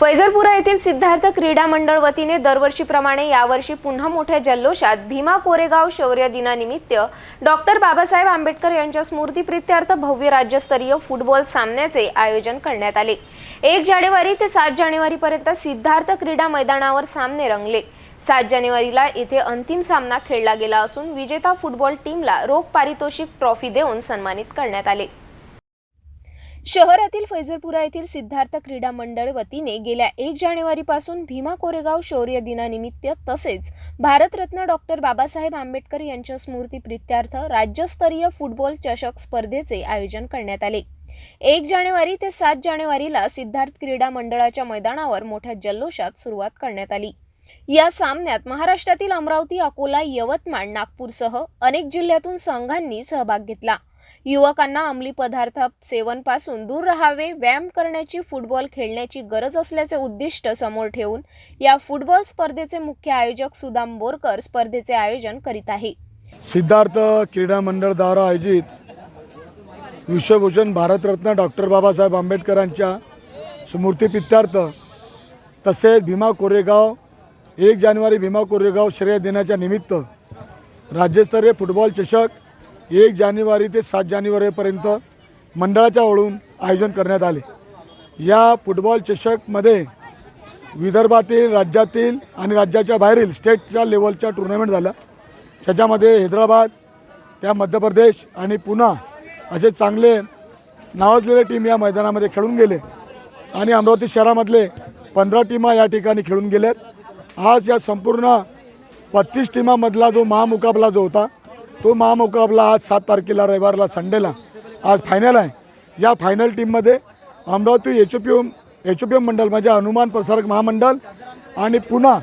फैजलपुरा येथील सिद्धार्थ क्रीडा मंडळ वतीने दरवर्षीप्रमाणे यावर्षी पुन्हा मोठ्या जल्लोषात भीमा कोरेगाव शौर्य दिनानिमित्त डॉक्टर बाबासाहेब आंबेडकर यांच्या स्मृतीप्रित्यर्थ भव्य राज्यस्तरीय फुटबॉल सामन्याचे आयोजन करण्यात आले. एक जानेवारी ते सात जानेवारीपर्यंत सिद्धार्थ क्रीडा मैदानावर सामने रंगले. सात जानेवारीला येथे अंतिम सामना खेळला गेला असून विजेता फुटबॉल टीमला रोख पारितोषिक ट्रॉफी देऊन सन्मानित करण्यात आले. शहरातील फैजरपुरा येथील सिद्धार्थ क्रीडा मंडळ वतीने गेल्या एक जानेवारीपासून भीमा कोरेगाव शौर्य दिनानिमित्त तसेच भारतरत्न डॉक्टर बाबासाहेब आंबेडकर यांच्या स्मृतीप्रित्यर्थ राज्यस्तरीय फुटबॉल चषक स्पर्धेचे आयोजन करण्यात आले. एक जानेवारी ते सात जानेवारीला सिद्धार्थ क्रीडा मंडळाच्या मैदानावर मोठ्या जल्लोषात सुरुवात करण्यात आली. या सामन्यात महाराष्ट्रातील अमरावती अकोला यवतमाळ नागपूरसह अनेक जिल्ह्यातून संघांनी सहभाग घेतला. युवकांना अंमली पदार्थ सेवनपासून दूर राहावे व्यायाम करण्याची फुटबॉल खेळण्याची गरज असल्याचे उद्दिष्ट समोर ठेवून या फुटबॉल स्पर्धेचे मुख्य आयोजक सुदाम बोरकर स्पर्धेचे आयोजन करीत आहे. सिद्धार्थ क्रीडा मंडळ द्वारा आयोजित विश्वभूषण भारतरत्न डॉक्टर बाबासाहेब आंबेडकरांच्या स्मृतीप्रित्यर्थ तसेच भीमा कोरेगाव एक जानेवारी भीमा कोरेगाव श्रेय दिनाच्या निमित्त राज्यस्तरीय फुटबॉल चषक एक जानेवारी ते सात जानेवारीपर्यंत मंडळाच्या वळून आयोजन करण्यात आले. या फुटबॉल चषकमध्ये विदर्भातील राज्यातील आणि राज्याच्या बाहेरील स्टेटच्या लेवलच्या टुर्नामेंट झाल्या. त्याच्यामध्ये हैदराबाद त्या मध्य प्रदेश आणि पुणा असे चांगले नावाजलेले टीम या मैदानामध्ये खेळून गेले. आणि अमरावती शहरामधले पंधरा टीमा या ठिकाणी खेळून गेल्यात आज या संपूर्ण बत्तीस टीमामधला जो महामुकाबला जो होता तो महामुकाबला आज सात तारखेला रविवारला संडेला आज फायनल आहे. या फायनल टीममध्ये Amravati H P M H P M मंडळ म्हणजे हनुमान प्रसारक महामंडळ आणि पुन्हा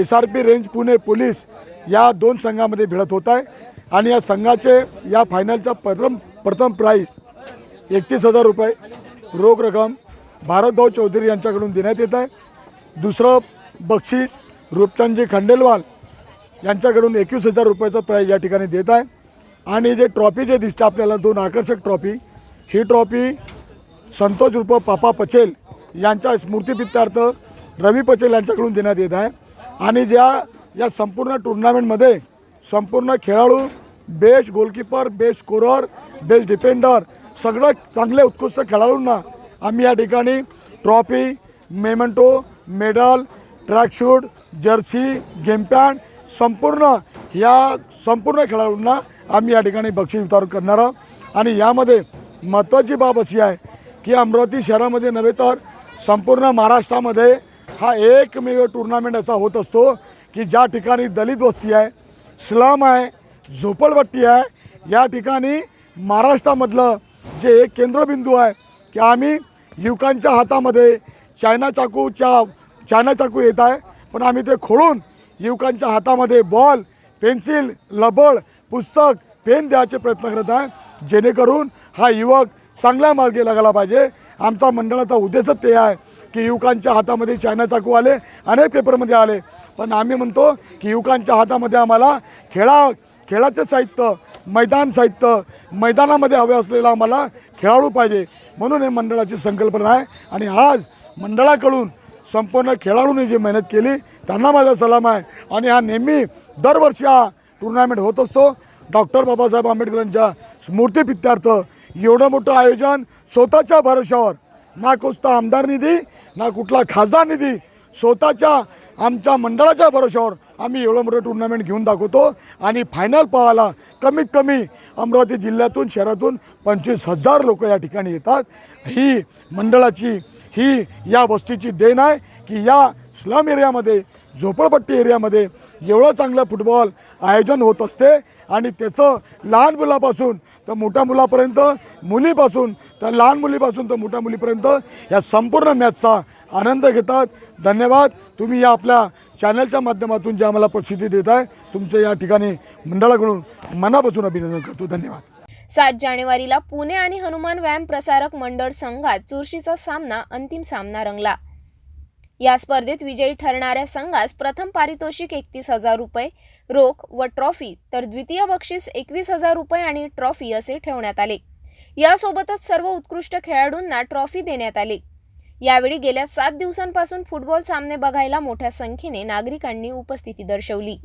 S R P range Pune police या दोन संघामध्ये भिडत होत आहे. आणि या संघाचे या फायनलचा प्रथम प्रथम प्राईज एकतीस हजार रुपये रोख रक्कम भारतभाऊ चौधरी यांच्याकडून देण्यात येत आहे. दुसरं बक्षीस रूपचंदजी खंडेलवाल यांच्याकडून एकवीस हजार रुपयाचं प्राईज या ठिकाणी देत आहे. आणि जे ट्रॉफी जे दिसते आपल्याला दोन आकर्षक ट्रॉफी. ही ट्रॉफी संतोष रूप पापा पचेल यांच्या स्मृतीप्रित्यार्थ रवी पचेल यांच्याकडून देण्यात येत आहे. आणि ज्या या संपूर्ण टुर्नामेंटमध्ये संपूर्ण खेळाडू best goalkeeper best scorer best defender सगळं चांगले उत्कृष्ट खेळाडूंना आम्ही या ठिकाणी trophy memento medal tracksuit jersey game pant संपूर्ण या संपूर्ण खेळाडूंना आम्ही या ठिकाणी बक्षीस वितरण करणार आहोत. आणि यामध्ये महत्त्वाची बाब अशी आहे की अमरावती शहरामध्ये नव्हे तर संपूर्ण महाराष्ट्रामध्ये हा एकमेव टुर्नामेंट असा होत असतो की ज्या ठिकाणी दलित वस्ती आहे स्लम आहे झोपडपट्टी आहे या ठिकाणी महाराष्ट्रामधलं जे एक केंद्रबिंदू आहे की आम्ही युवकांच्या हातामध्ये चायना चाकूच्या चायना चाकू येत आहे पण आम्ही ते खोडून युवकांच्या हातामध्ये बॉल पेन्सिल लबळ पुस्तक पेन द्यायचे प्रयत्न करत आहे जेणेकरून हा युवक चांगल्या मार्गे लागला पाहिजे. आमचा मंडळाचा उद्देशच ते आहे की युवकांच्या हातामध्ये चायना चाकू आले अनेक पेपरमध्ये आले. पण आम्ही म्हणतो की युवकांच्या हातामध्ये आम्हाला खेळा खेळाचे साहित्य मैदान साहित्य मैदानामध्ये हवे असलेला आम्हाला खेळाडू पाहिजे. म्हणून हे मंडळाची संकल्पना आहे. आणि आज मंडळाकडून संपूर्ण खेळाडूंनी जी मेहनत केली त्यांना माझा सलाम आहे. आणि हा नेहमी दरवर्षी हा टुर्नामेंट होत असतो. डॉक्टर बाबासाहेब आंबेडकरांच्या स्मृतीपित्यार्थ एवढं मोठं आयोजन स्वतःच्या भरोशावर ना कुठचा आमदार निधी ना कुठला खासदार निधी स्वतःच्या आमच्या मंडळाच्या भरोशावर आम्ही एवढं मोठं टुर्नामेंट घेऊन दाखवतो. आणि फायनल पाहायला कमीत कमी अमरावती जिल्ह्यातून शहरातून पंचवीस हजार लोक या ठिकाणी येतात. ही मंडळाची ही या वस्तीची देण आहे की या स्लम एरियामध्ये झोपडपट्टी एरियामध्ये एवढं चांगलं फुटबॉल आयोजन होत असते. आणि त्याचं लहान मुलापासून तर मोठ्या मुलापर्यंत मुलीपासून तर लहान मुलीपासून तर मोठ्या मुलीपर्यंत या संपूर्ण मॅचचा आनंद घेतात. धन्यवाद. तुम्ही या आपल्या चॅनलच्या माध्यमातून जे आम्हाला प्रसिद्धी देत आहे तुमचं या ठिकाणी मंडळाकडून मनापासून अभिनंदन करतो. धन्यवाद. सात जानेवारीला पुणे आणि हनुमान व्यायाम प्रसारक मंडळ संघात चुरशीचा सामना अंतिम सामना रंगला. या स्पर्धेत विजयी ठरणाऱ्या संघास प्रथम पारितोषिक एकतीस हजार रुपये रोख व ट्रॉफी तर द्वितीय बक्षीस एकवीस हजार रुपये आणि ट्रॉफी असे ठेवण्यात आले. यासोबतच सर्व उत्कृष्ट खेळाडूंना ट्रॉफी देण्यात आली. यावेळी गेल्या सात दिवसांपासून फुटबॉल सामने बघायला मोठ्या संख्येने नागरिकांनी उपस्थिती दर्शवली.